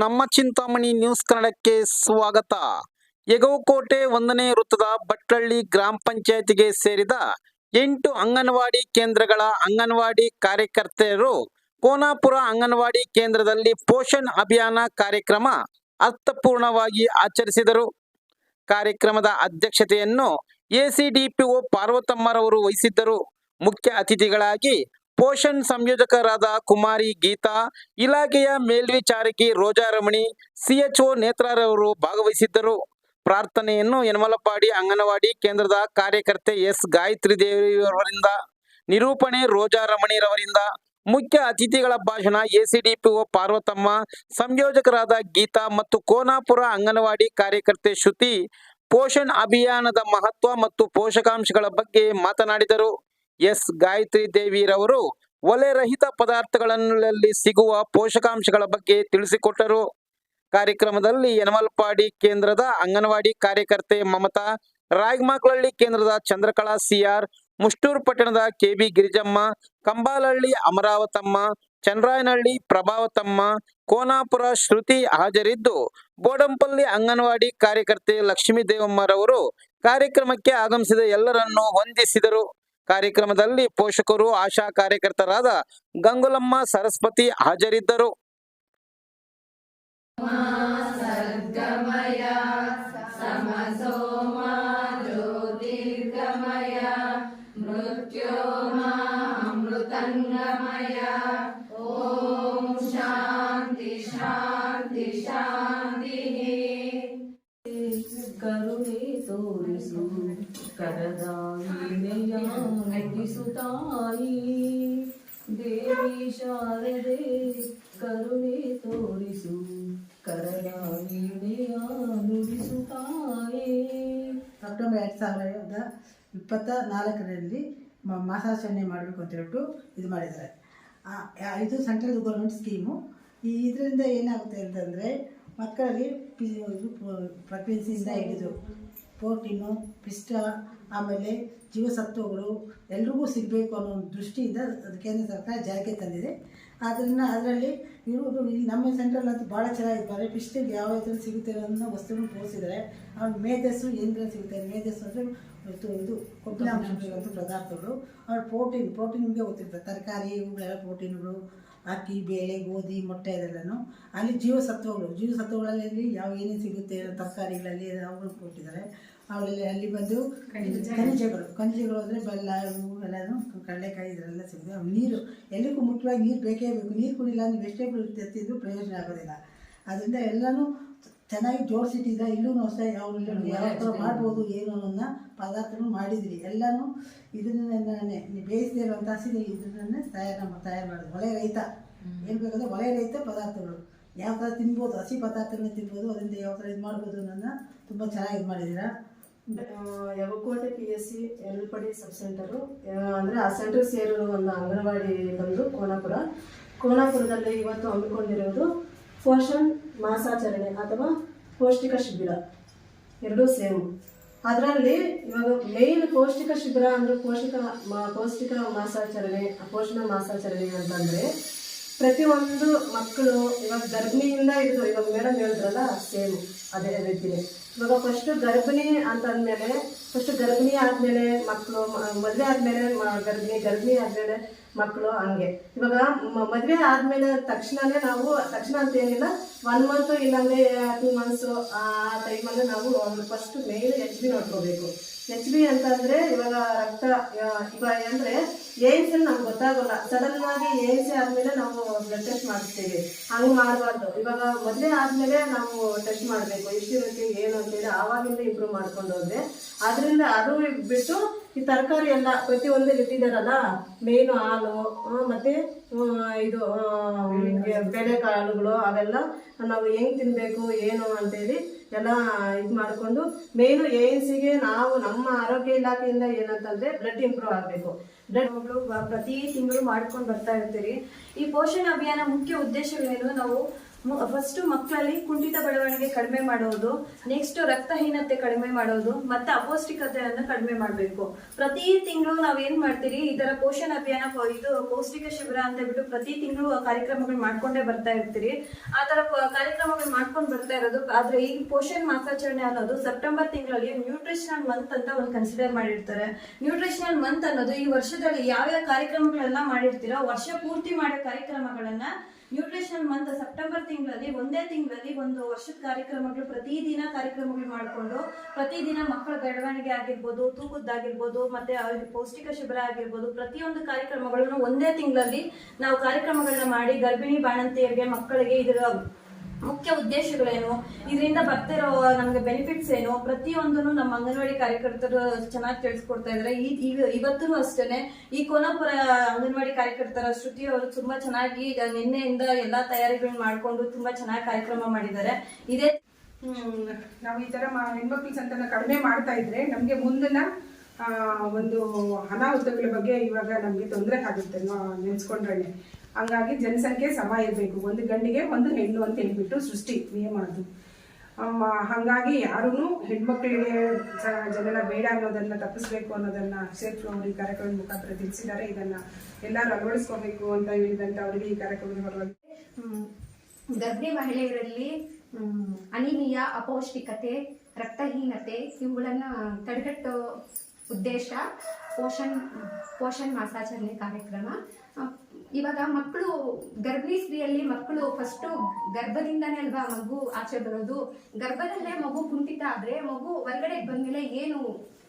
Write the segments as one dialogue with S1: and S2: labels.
S1: ನಮ್ಮ ಚಿಂತಾಮಣಿ ನ್ಯೂಸ್ ಕನ್ನಡಕ್ಕೆ ಸ್ವಾಗತ. ಯಗವಕೋಟೆ ಒಂದನೇ ವೃತ್ತದ ಬಟ್ಟಳ್ಳಿ ಗ್ರಾಮ ಪಂಚಾಯತಿಗೆ ಸೇರಿದ ಎಂಟು ಅಂಗನವಾಡಿ ಕೇಂದ್ರಗಳ ಅಂಗನವಾಡಿ ಕಾರ್ಯಕರ್ತೆಯರು ಕೋನಾಪುರ ಅಂಗನವಾಡಿ ಕೇಂದ್ರದಲ್ಲಿ ಪೋಷಣ್ ಅಭಿಯಾನ ಕಾರ್ಯಕ್ರಮ ಅರ್ಥಪೂರ್ಣವಾಗಿ ಆಚರಿಸಿದರು. ಕಾರ್ಯಕ್ರಮದ ಅಧ್ಯಕ್ಷತೆಯನ್ನು ಎಸಿಡಿಪಿಒ ಪಾರ್ವತಮ್ಮರವರು ವಹಿಸಿದ್ದರು. ಮುಖ್ಯ ಅತಿಥಿಗಳಾಗಿ ಪೋಷಣ್ ಸಂಯೋಜಕರಾದ ಕುಮಾರಿ, ಗೀತಾ, ಇಲಾಖೆಯ ಮೇಲ್ವಿಚಾರಕಿ ರೋಜಾರಮಣಿ ಸಿಎಚ್ಒ ನೇತ್ರಾರವರು ಭಾಗವಹಿಸಿದ್ದರು. ಪ್ರಾರ್ಥನೆಯನ್ನು ಯನಮಲಪಾಡಿ ಅಂಗನವಾಡಿ ಕೇಂದ್ರದ ಕಾರ್ಯಕರ್ತೆ ಎಸ್. ಗಾಯತ್ರಿ ದೇವಿಯವರಿಂದ ನಿರೂಪಣೆ ರೋಜಾರಮಣಿರವರಿಂದ ಮುಖ್ಯ ಅತಿಥಿಗಳ ಭಾಷಣ ಎಸಿಡಿಪಿಒ ಪಾರ್ವತಮ್ಮ, ಸಂಯೋಜಕರಾದ ಗೀತಾ ಮತ್ತು ಕೋನಾಪುರ ಅಂಗನವಾಡಿ ಕಾರ್ಯಕರ್ತೆ ಶ್ರುತಿ ಪೋಷಣ್ ಅಭಿಯಾನದ ಮಹತ್ವ ಮತ್ತು ಪೋಷಕಾಂಶಗಳ ಬಗ್ಗೆ ಮಾತನಾಡಿದರು. ಎಸ್ ಗಾಯತ್ರಿ ದೇವಿರವರು ಒಲೆ ರಹಿತ ಪದಾರ್ಥಗಳಲ್ಲಿ ಸಿಗುವ ಪೋಷಕಾಂಶಗಳ ಬಗ್ಗೆ ತಿಳಿಸಿಕೊಟ್ಟರು. ಕಾರ್ಯಕ್ರಮದಲ್ಲಿ ಯನಮಲ್ಪಾಡಿ ಕೇಂದ್ರದ ಅಂಗನವಾಡಿ ಕಾರ್ಯಕರ್ತೆ ಮಮತಾ ರಾಯಮಾಕ್ಲಹಳ್ಳಿ ಕೇಂದ್ರದ ಚಂದ್ರಕಲಾ ಸಿಆರ್ ಮುಷ್ಟೂರು ಪಟ್ಟಣದ ಕೆಬಿ ಗಿರಿಜಮ್ಮ, ಕಂಬಾಲಹಳ್ಳಿ ಅಮರಾವತಮ್ಮ ಚಂದ್ರಾಯನಹಳ್ಳಿ ಪ್ರಭಾವತಮ್ಮ, ಕೋನಾಪುರ ಶ್ರುತಿ ಹಾಜರಿದ್ದು, ಬೋಡಂಪಲ್ಲಿ ಅಂಗನವಾಡಿ ಕಾರ್ಯಕರ್ತೆ ಲಕ್ಷ್ಮೀ ದೇವಮ್ಮರವರು ಕಾರ್ಯಕ್ರಮಕ್ಕೆ ಆಗಮಿಸಿದ ಎಲ್ಲರನ್ನು ವಂದಿಸಿದರು. ಕಾರ್ಯಕ್ರಮದಲ್ಲಿ ಪೋಷಕರು, ಆಶಾ ಕಾರ್ಯಕರ್ತರಾದ ಗಂಗುಲಮ್ಮ, ಸರಸ್ವತಿ ಹಾಜರಿದ್ದರು.
S2: ಸರ್ಗಮಯ ಸಮಸೋಮ ಜ್ಯೋತಿರ್ಗಮಯ ಮೃತ್ಯೋಮ ಅಮೃತಂಗಮಯ ಓಂ ಶಾಂತಿ ಶಾಂತಿ ಶಾಂತಿ
S3: ಕರುಣೆ ತೋರಿಸು. ಕರದಾಯಿನೆಯ ತಾಯಿ ದೇವಿ ಶಾರದೆ ಕರುಣೆ ತೋರಿಸು. ಕರದಾಯಿನೆಯ ನುಡಿಸು ತಾಯೇ
S4: ಅಕ್ಟೋಬರ್ ಎರಡು ಸಾವಿರದ ಇಪ್ಪತ್ತ ನಾಲ್ಕರಲ್ಲಿ ಮಾಸಾಚರಣೆ ಮಾಡಬೇಕು ಅಂತ ಹೇಳ್ಬಿಟ್ಟು ಇದು ಮಾಡಿದ್ದಾರೆ. ಇದು ಸೆಂಟ್ರಲ್ ಗೌರ್ಮೆಂಟ್ ಸ್ಕೀಮು. ಈ ಇದರಿಂದ ಏನಾಗುತ್ತೆ ಅಂತಂದರೆ ಮಕ್ಕಳಲ್ಲಿ ಪಿ ಪ್ರೆಗ್ನೆನ್ಸಿಯಿಂದ ಹಿಡಿದು ಪ್ರೋಟೀನು, ಪಿಷ್ಟ, ಆಮೇಲೆ ಜೀವಸತ್ವಗಳು ಎಲ್ರಿಗೂ ಸಿಗಬೇಕು ಅನ್ನೋ ಒಂದು ದೃಷ್ಟಿಯಿಂದ ಅದು ಕೇಂದ್ರ ಸರ್ಕಾರ ಜಾರಿಗೆ ತಂದಿದೆ. ಆದ್ದರಿಂದ ಅದರಲ್ಲಿ ಇವರು ಇಲ್ಲಿ ನಮ್ಮ ಸೆಂಟ್ರಲ್ ಅಂತೂ ಭಾಳ ಚೆನ್ನಾಗಿ ಬರೀ ಪಿಸ್ಟಿಗೆ ಯಾವ ಇದ್ರಲ್ಲಿ ಸಿಗುತ್ತೆ ಅನ್ನೋ ವಸ್ತುಗಳು ತೋರಿಸಿದ್ದಾರೆ. ಅವ್ರ ಮೇಧಸ್ಸು ಏನು ಸಿಗುತ್ತೆ? ಮೇಧಸ್ಸು ಅಂದರೆ ಇದು ಕೊಬ್ಬರಿ ಪದಾರ್ಥಗಳು. ಅವ್ರ ಪ್ರೋಟೀನ್ ಪ್ರೋಟೀನ್ ನಿಮಗೆ ಗೊತ್ತಿರ್ತದೆ ತರಕಾರಿ, ಇವುಗಳೆಲ್ಲ ಪ್ರೋಟೀನ್ಗಳು. ಅಕ್ಕಿ ಬೇಳೆ ಗೋಧಿ ಮೊಟ್ಟೆ ಇದೆಲ್ಲನೂ ಅಲ್ಲಿ ಜೀವಸತ್ವಗಳು. ಜೀವಸತ್ವಗಳಲ್ಲಿ ಯಾವ ಏನೇನು ಸಿಗುತ್ತೆ ತರಕಾರಿಗಳಲ್ಲಿ ಅವುಗಳು ಕೊಟ್ಟಿದ್ದಾರೆ. ಅವರಲ್ಲಿ ಅಲ್ಲಿ ಬಂದು ಖನಿಜಗಳು. ಖನಿಜಗಳು. ಅಂದರೆ ಬೆಲ್ಲ ಇವು ಎಲ್ಲನೂ ಕಡಲೆಕಾಯಿ ಇದೆಲ್ಲ ಸಿಗುತ್ತೆ. ನೀರು ಎಲ್ಲಕ್ಕೂ ಮುಖ್ಯವಾಗಿ ನೀರು ಬೇಕೇ ಬೇಕು. ನೀರು ಕುಡಿಲ್ಲ ನೀವು ಎಷ್ಟೇ ತೆತ್ತಿದ್ರು ಪ್ರಯೋಜನ ಆಗೋದಿಲ್ಲ. ಅದರಿಂದ ಎಲ್ಲನೂ ಚೆನ್ನಾಗಿ ಜೋಡಿಸಿಟ್ಟಿದ್ರೆ ಇಲ್ಲೂ ಅಷ್ಟೇ ಅವ್ರು ಯಾವ ಥರ ಮಾಡ್ಬೋದು ಏನು ಅನ್ನೋದನ್ನ ಪದಾರ್ಥಗಳು ಮಾಡಿದ್ರಿ ಎಲ್ಲನೂ ಇದನ್ನೇ ಬೇಯಿಸದೇ ಇರುವಂಥ ಹಸಿ ಇದನ್ನೇ ತಯಾರು ನಮ್ಮ ತಯಾರು ಮಾಡೋದು. ಒಳ್ಳೆ ರೈತ ಏನು ಬೇಕಂದ್ರೆ ಒಳ್ಳೆ ರೈತ ಪದಾರ್ಥಗಳು. ಯಾವ ಥರ ತಿನ್ಬೋದು ಹಸಿ ಪದಾರ್ಥಗಳನ್ನ ತಿನ್ಬೋದು ಅದರಿಂದ ಯಾವ ಥರ ಇದು ಮಾಡ್ಬೋದು ಅನ್ನೋದನ್ನ ತುಂಬ ಚೆನ್ನಾಗಿ ಇದು ಮಾಡಿದ್ದೀರಾ?
S3: ಯವಕೋಟೆ ಪಿ ಎಸ್ ಸಿ ಎಲ್ಪಡಿ ಸಬ್ ಸೆಂಟರು ಅಂದರೆ ಆ ಸೆಂಟರ್ ಸೇರಿರೋ ಒಂದು ಅಂಗನವಾಡಿ ಬಂದು ಕೋಣಾಪುರ ಕೋಣಾಪುರದಲ್ಲಿ ಇವತ್ತು ಹಮ್ಮಿಕೊಂಡಿರುವುದು ಪೋಷಣ್, ಮಾಸಾಚರಣೆ ಅಥವಾ ಪೌಷ್ಟಿಕ ಶಿಬಿರ. ಎರಡೂ ಸೇಮ್. ಅದರಲ್ಲಿ ಇವಾಗ ಮೇನ್ ಪೌಷ್ಟಿಕ ಶಿಬಿರ ಅಂದರೆ ಪೌಷ್ಟಿಕ ಪೌಷ್ಟಿಕ ಮಾಸಾಚರಣೆ, ಪೋಷಣ ಮಾಸಾಚರಣೆ ಅಂತಂದರೆ ಪ್ರತಿಯೊಂದು ಮಕ್ಕಳು ಇವಾಗ ಗರ್ಭಿಣಿಯಿಂದ ಹಿಡಿದು, ಇವಾಗ ಮೇಡಮ್ ಹೇಳಿದ್ರಲ್ಲ ಸೇಮ್ ಅದೇ ರೀತಿನೇ ಇವಾಗ ಫಸ್ಟ್ ಗರ್ಭಿಣಿ ಅಂತಂದ್ಮೇಲೆ ಫಸ್ಟ್ ಗರ್ಭಿಣಿ ಆದಮೇಲೆ ಮಕ್ಕಳು ಮದುವೆ ಆದಮೇಲೆ ಗರ್ಭಿಣಿ ಗರ್ಭಿಣಿ ಆದಮೇಲೆ ಮಕ್ಕಳು ಹಂಗೆ. ಇವಾಗ ಮದುವೆ ಆದಮೇಲೆ ತಕ್ಷಣನೇ ನಾವು, ತಕ್ಷಣ ಅಂತ ಏನಿಲ್ಲ ಒನ್ ಮಂತ್ ಇಲ್ಲಾಂದ್ರೆ ಟೂ ಮಂತ್ಸು ಆ ಟೈಮಲ್ಲಿ ನಾವು ಫಸ್ಟ್ ಮೇಲ್ ಎಚ್ ಬಿ ನೋಡ್ಕೋಬೇಕು. ಎಚ್ ಬಿ ಅಂತಂದ್ರೆ ಇವಾಗ ರಕ್ತ ಇವಾಗ ಅಂದ್ರೆ ಏನ್ಸ್ ನಮ್ಗೆ ಗೊತ್ತಾಗಲ್ಲ. ಸಡನ್ ಆಗಿ ಏನ್ಸ್ ಆದ್ಮೇಲೆ ನಾವು ಬ್ಲಡ್ ಟೆಸ್ಟ್ ಮಾಡಿಸ್ತೀವಿ. ಹಂಗ್ ಮಾಡಬಾರ್ದು. ಇವಾಗ ಮೊದಲೇ ಆದ್ಮೇಲೆ ನಾವು ಟೆಸ್ಟ್ ಮಾಡಬೇಕು. ಎಷ್ಟಿರುತ್ತೆ ಏನು ಅಂತೇಳಿ ಆವಾಗಿಂದ ಇಂಪ್ರೂವ್ ಮಾಡ್ಕೊಂಡು ಹೋದ್ರೆ. ಅದರಿಂದ ಅದು ಬಿಟ್ಟು ಈ ತರಕಾರಿ ಎಲ್ಲ ಪ್ರತಿಯೊಂದು ಇಟ್ಟಿದ್ದಾರಲ್ಲ? ಮೇನು ಹಾಲು ಮತ್ತೆ ಇದು ಆ, ಬೇಳೆಕಾಳುಗಳು ಅವೆಲ್ಲ ನಾವು ಹೆಂಗ್ ತಿನ್ಬೇಕು ಏನು ಅಂತೇಳಿ ಎಲ್ಲ ಇದು ಮಾಡಿಕೊಂಡು ಮೇನು ಏನ್ಸಿಗೆ ನಾವು ನಮ್ಮ ಆರೋಗ್ಯ ಇಲಾಖೆಯಿಂದ ಏನಂತಂದ್ರೆ ಬ್ಲಡ್ ಇಂಪ್ರೂವ್ ಆಗಬೇಕು. ಬ್ಲಡ್
S5: ಪ್ರತಿ ತಿಂಗಳು ಮಾಡ್ಕೊಂಡು ಬರ್ತಾ ಇರ್ತೀರಿ. ಈ ಪೋಷಣ ಅಭಿಯಾನ ಮುಖ್ಯ ಉದ್ದೇಶಗಳೇನು ನಾವು ಫಸ್ಟ್ ಮಕ್ಕಳಲ್ಲಿ ಕುಂಠಿತ ಬೆಳವಣಿಗೆ ಕಡಿಮೆ ಮಾಡೋದು ನೆಕ್ಸ್ಟ್ ರಕ್ತಹೀನತೆ ಕಡಿಮೆ ಮಾಡೋದು, ಮತ್ತೆ ಅಪೌಷ್ಟಿಕತೆಯನ್ನ ಕಡಿಮೆ ಮಾಡಬೇಕು. ಪ್ರತಿ ತಿಂಗಳು ನಾವ್ ಏನ್ ಮಾಡ್ತೀರಿ ಇದರ ಪೋಷಣ ಅಭಿಯಾನ ಇದು ಪೌಷ್ಟಿಕ ಶಿಬಿರ ಅಂತ ಹೇಳ್ಬಿಟ್ಟು ಪ್ರತಿ ತಿಂಗಳು ಕಾರ್ಯಕ್ರಮಗಳು ಮಾಡ್ಕೊಂಡೇ ಬರ್ತಾ ಇರ್ತೀರಿ. ಆ ತರ ಕಾರ್ಯಕ್ರಮಗಳು ಮಾಡ್ಕೊಂಡು ಬರ್ತಾ ಇರೋದು, ಆದ್ರೆ ಈ ಪೋಷಣ್ ಮಾಸಾಚರಣೆ ಅನ್ನೋದು ಸೆಪ್ಟೆಂಬರ್ ತಿಂಗಳಲ್ಲಿ ನ್ಯೂಟ್ರಿಷನಲ್ ಮಂತ್ ಅಂತ ಒಂದು ಕನ್ಸಿಡರ್ ಮಾಡಿರ್ತಾರೆ. ನ್ಯೂಟ್ರಿಷನಲ್ ಮಂತ್ ಅನ್ನೋದು ಈ ವರ್ಷದಲ್ಲಿ ಯಾವ್ಯಾವ ಕಾರ್ಯಕ್ರಮಗಳೆಲ್ಲ ಮಾಡಿರ್ತೀರೋ, ವರ್ಷ ಪೂರ್ತಿ ಮಾಡೋ ಕಾರ್ಯಕ್ರಮಗಳನ್ನ ನ್ಯೂಟ್ರಿಷನಲ್ ಮಂತ್ ಸೆಪ್ಟೆಂಬರ್ ತಿಂಗಳಲ್ಲಿ ಒಂದೇ ತಿಂಗಳಲ್ಲಿ ಒಂದು ವರ್ಷದ ಕಾರ್ಯಕ್ರಮಗಳು ಪ್ರತಿದಿನ ಕಾರ್ಯಕ್ರಮಗಳು ಮಾಡಿಕೊಂಡು ಪ್ರತಿದಿನ ಮಕ್ಕಳ ಬೆಳವಣಿಗೆ ಆಗಿರ್ಬೋದು ತೂಕದ್ದಾಗಿರ್ಬೋದು ಮತ್ತೆ ಪೌಷ್ಟಿಕ ಶಿಬಿರ ಆಗಿರ್ಬೋದು, ಪ್ರತಿಯೊಂದು ಕಾರ್ಯಕ್ರಮಗಳನ್ನು ಒಂದೇ ತಿಂಗಳಲ್ಲಿ ನಾವು ಕಾರ್ಯಕ್ರಮಗಳನ್ನ ಮಾಡಿ ಗರ್ಭಿಣಿ ಬಾಣಂತಿಯರಿಗೆ ಮಕ್ಕಳಿಗೆ ಇದರ ಮುಖ್ಯ ಉದ್ದೇಶಗಳೇನು? ಇದರಿಂದ ಬರ್ತಿರೋ ನಮ್ಗೆ ಬೆನಿಫಿಟ್ಸ್ ಏನು? ಪ್ರತಿಯೊಂದನ್ನು ನಮ್ಮ ಅಂಗನವಾಡಿ ಕಾರ್ಯಕರ್ತರು ಚೆನ್ನಾಗಿ ತಿಳಿಸ್ಕೊಡ್ತಾ ಇದ್ದಾರೆ ಈಗ ಇವತ್ತೂ ಅಷ್ಟೇನೆ. ಈ ಕೋನಾಪುರ ಅಂಗನವಾಡಿ ಕಾರ್ಯಕರ್ತರ ಶ್ರುತಿ ಅವರು ತುಂಬಾ ಚೆನ್ನಾಗಿ ನಿನ್ನೆಯಿಂದ ಎಲ್ಲಾ ತಯಾರಿಗಳನ್ನ ಮಾಡ್ಕೊಂಡು ತುಂಬಾ ಚೆನ್ನಾಗಿ ಕಾರ್ಯಕ್ರಮ ಮಾಡಿದ್ದಾರೆ. ಇದೇ
S6: ಹ್ಮ್, ನಾವು ಈ ತರ ಹೆಣ್ಮಕ್ಳ ಸಂತಾನ ಕಡಿಮೆ ಮಾಡ್ತಾ ಇದ್ರೆ ನಮ್ಗೆ ಮುಂದಿನ ಒಂದು ಅನಾಹುತಗಳ ಬಗ್ಗೆ ಇವಾಗ ನಮ್ಗೆ ತೊಂದರೆ ಆಗುತ್ತೆ. ನೆನ್ಸ್ಕೊಂಡ್ರೆ ಹಂಗಾಗಿ ಜನಸಂಖ್ಯೆ ಸಮ ಇರಬೇಕು. ಒಂದು ಗಂಡಿಗೆ ಒಂದು ಹೆಣ್ಣು ಅಂತ ಹೇಳ್ಬಿಟ್ಟು ಸೃಷ್ಟಿ ನಿಯಮ ಅದು ಹಂಗಾಗಿ ಯಾರೂ ಹೆಣ್ಮಕ್ಳಿಗೆ ಜನನ ಬೇಡ ಅನ್ನೋದನ್ನ ತಪ್ಪಿಸ್ಬೇಕು ಅನ್ನೋದನ್ನ ಸೇಫ್ ಅವರು ಈ ಕಾರ್ಯಕ್ರಮದ ಮುಖಾಂತರ ತಿಳಿಸಿದ್ದಾರೆ. ಇದನ್ನ ಎಲ್ಲರೂ ಅಳವಡಿಸ್ಕೋಬೇಕು ಅಂತ ಹೇಳಿದಂತ ಅವರಿಗೆ ಈ ಕಾರ್ಯಕ್ರಮದ ಪರವಾಗಿ
S7: ಹ್ಮ್. ಗರ್ಭಿಣಿ ಮಹಿಳೆಯರಲ್ಲಿ ಅನಿಮಿಯ, ಅಪೌಷ್ಟಿಕತೆ, ರಕ್ತಹೀನತೆ ಇವುಗಳನ್ನು ತಡೆಗಟ್ಟೋ ಉದ್ದೇಶ ಪೋಷಣ್ ಪೋಷಣ್ ಮಾಸಾಚರಣೆ ಕಾರ್ಯಕ್ರಮ. ಇವಾಗ ಮಕ್ಕಳು ಗರ್ಭಿಣಿ ಸ್ತ್ರೀಯಲ್ಲಿ ಮಕ್ಕಳು ಫಸ್ಟು ಗರ್ಭದಿಂದಾನೇ ಅಲ್ವಾ ಮಗು ಆಚೆ ಬರೋದು? ಗರ್ಭದಲ್ಲೇ ಮಗು ಕುಂಠಿತ ಆದ್ರೆ ಮಗು ಹೊರಗಡೆ ಬಂದ್ಮೇಲೆ ಏನು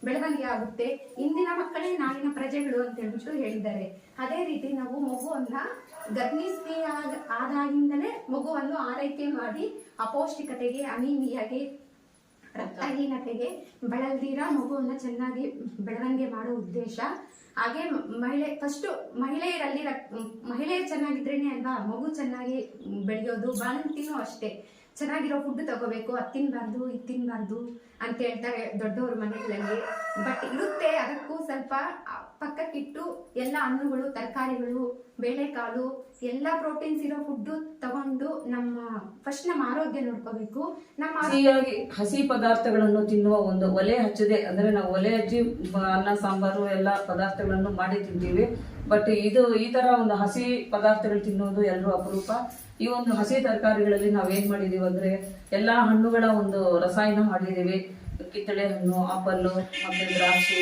S7: ಬೆಳವಣಿಗೆ ಆಗುತ್ತೆ? ಇಂದಿನ ಮಕ್ಕಳೇ ನಾಳಿನ ಪ್ರಜೆಗಳು ಅಂತ ಹೇಳ್ಬಿಟ್ಟು ಹೇಳಿದ್ದಾರೆ. ಅದೇ ರೀತಿ ನಾವು ಮಗುವನ್ನ ಗರ್ಭಿಣಿ ಸ್ತ್ರೀ ಆದಾಗಿಂದಲೇ ಮಗುವನ್ನು ಆರೈಕೆ ಮಾಡಿ ಅಪೌಷ್ಟಿಕತೆಗೆ, ಅನೀಮಿಯಾಗೆ, ರಕ್ತಹೀನತೆಗೆ ಬಳಲ್ದಿರ ಮಗುವನ್ನ ಚೆನ್ನಾಗಿ ಬೆಳವಣಿಗೆ ಮಾಡೋ ಉದ್ದೇಶ ಹಾಗೆ ಮಹಿಳೆ ಫಸ್ಟ್ ಮಹಿಳೆಯರಲ್ಲಿ ಮಹಿಳೆಯರು ಚೆನ್ನಾಗಿದ್ರೇನೆ ಅಲ್ವಾ? ಮಗು ಚೆನ್ನಾಗಿ ಬೆಳೆಯೋದು, ಬಾಣಂತಿನೂ ಅಷ್ಟೇ. ಚೆನ್ನಾಗಿರೋ ಫುಡ್ ತಗೋಬೇಕು ಅದ್ ತಿನ್ಬಾರ್ದು ಇದು ತಿನ್ಬಾರ್ದು ಅಂತ ಹೇಳ್ತಾರೆ ದೊಡ್ಡವ್ರ ಮನೆಗಳಲ್ಲಿ. ಬಟ್ ಇರುತ್ತೆ, ಅದಕ್ಕೂ ಸ್ವಲ್ಪ ಪಕ್ಕಕ್ಕಿಟ್ಟು ಎಲ್ಲ ಹಣ್ಣುಗಳು, ತರಕಾರಿಗಳು, ಬೇಳೆಕಾಳು, ಎಲ್ಲ ಪ್ರೋಟೀನ್ಸ್ ಇರೋ ಫುಡ್ ತಗೊಂಡು ನಮ್ಮ ಫಸ್ಟ್ ನಮ್ಮ ಆರೋಗ್ಯ ನೋಡ್ಕೋಬೇಕು. ನಮ್ಮ
S8: ಹಸಿ ಪದಾರ್ಥಗಳನ್ನು ತಿನ್ನುವ ಒಂದು ಒಲೆ ಹಚ್ಚದೆ. ಅಂದ್ರೆ ನಾವು ಒಲೆ ಹಚ್ಚಿ ಅನ್ನ, ಸಾಂಬಾರು ಎಲ್ಲ ಪದಾರ್ಥಗಳನ್ನು ಮಾಡಿ ತಿಂತೀವಿ. ಬಟ್ ಇದು ಈ ತರ ಒಂದು ಹಸಿ ಪದಾರ್ಥಗಳು ತಿನ್ನೋದು ಎಲ್ಲರೂ ಅಪರೂಪ. ಈ ಒಂದು ಹಸಿ ತರಕಾರಿಗಳಲ್ಲಿ ನಾವು ಏನ್ ಮಾಡಿದೀವಿ ಅಂದ್ರೆ ಎಲ್ಲಾ ಹಣ್ಣುಗಳ ಒಂದು ರಸಾಯನ ಮಾಡಿದೀವಿ. ಕಿತ್ತಳೆ ಹಣ್ಣು, ಆಪಲ್ಲು, ಮತ್ತೆ ದ್ರಾಕ್ಷಿ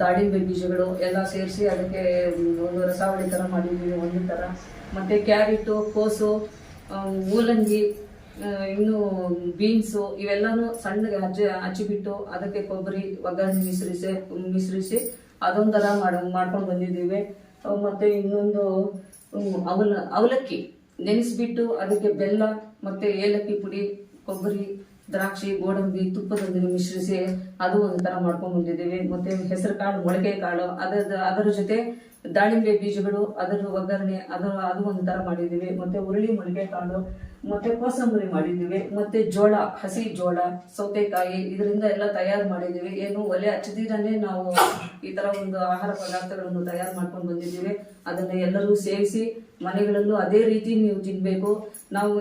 S8: ದಾಳಿಂಬೆ ಬೀಜಗಳು ಎಲ್ಲ ಸೇರಿಸಿ ಅದಕ್ಕೆ ಒಂದು ರಸಾವಳಿ ಥರ ಮಾಡಿದ್ದೀವಿ ಒಂದು ಥರ ಮತ್ತು ಕ್ಯಾರೆಟು, ಕೋಸು ಮೂಲಂಗಿ ಇನ್ನು ಬೀನ್ಸು ಇವೆಲ್ಲನೂ ಸಣ್ಣಗೆ ಹಚ್ಚಿ ಹಚ್ಚಿಬಿಟ್ಟು ಅದಕ್ಕೆ ಕೊಬ್ಬರಿ, ಒಗ್ಗರಣೆ ಮಿಶ್ರಿಸಿ ಮಿಶ್ರಿಸಿ ಅದೊಂಥರ ಮಾಡ, ಮಾಡ್ಕೊಂಡು ಬಂದಿದ್ದೀವಿ. ಮತ್ತೆ ಇನ್ನೊಂದು ಅವಲ, ಅವಲಕ್ಕಿ ನೆನೆಸಿಬಿಟ್ಟು ಅದಕ್ಕೆ ಬೆಲ್ಲ, ಮತ್ತು ಏಲಕ್ಕಿ ಪುಡಿ, ಕೊಬ್ಬರಿ ದ್ರಾಕ್ಷಿ, ಗೋಡಂಬಿ ತುಪ್ಪದೊಂದಿಗೆ ಮಿಶ್ರಿಸಿ ಅದು ಒಂದು ಥರ ಮಾಡ್ಕೊಂಡು ಬಂದಿದ್ದೀವಿ. ಮತ್ತೆ ಹೆಸರು ಕಾಳು, ಮೊಳಕೆ ಕಾಳು ಅದರ ಅದರ ಜೊತೆ ದಾಳಿಂಬೆ ಬೀಜಗಳು, ಅದರ ಒಗ್ಗರಣೆ, ಅದರ, ಅದು ಒಂದು ಥರ ಮಾಡಿದ್ದೀವಿ. ಮತ್ತೆ ಹುರುಳಿ ಮೊಳಕೆ ಕಾಳು, ಮತ್ತೆ ಕೋಸಂಬರಿ ಮಾಡಿದ್ದೀವಿ. ಮತ್ತೆ ಜೋಳ, ಹಸಿ ಜೋಳ, ಸೌತೆಕಾಯಿ, ಇದರಿಂದ ಎಲ್ಲ ತಯಾರು ಮಾಡಿದ್ದೀವಿ. ಏನು ಒಲೆ ಹಚ್ಚದಿರನೇ ನಾವು ಈ ಥರ ಒಂದು ಆಹಾರ ಪದಾರ್ಥಗಳನ್ನು ತಯಾರು ಮಾಡ್ಕೊಂಡು ಬಂದಿದ್ದೀವಿ. ಅದನ್ನ ಎಲ್ಲರೂ ಸೇವಿಸಿ ಮನೆಗಳಲ್ಲೂ ಅದೇ ರೀತಿ ನೀವು ತಿನ್ನಬೇಕು ನಾವು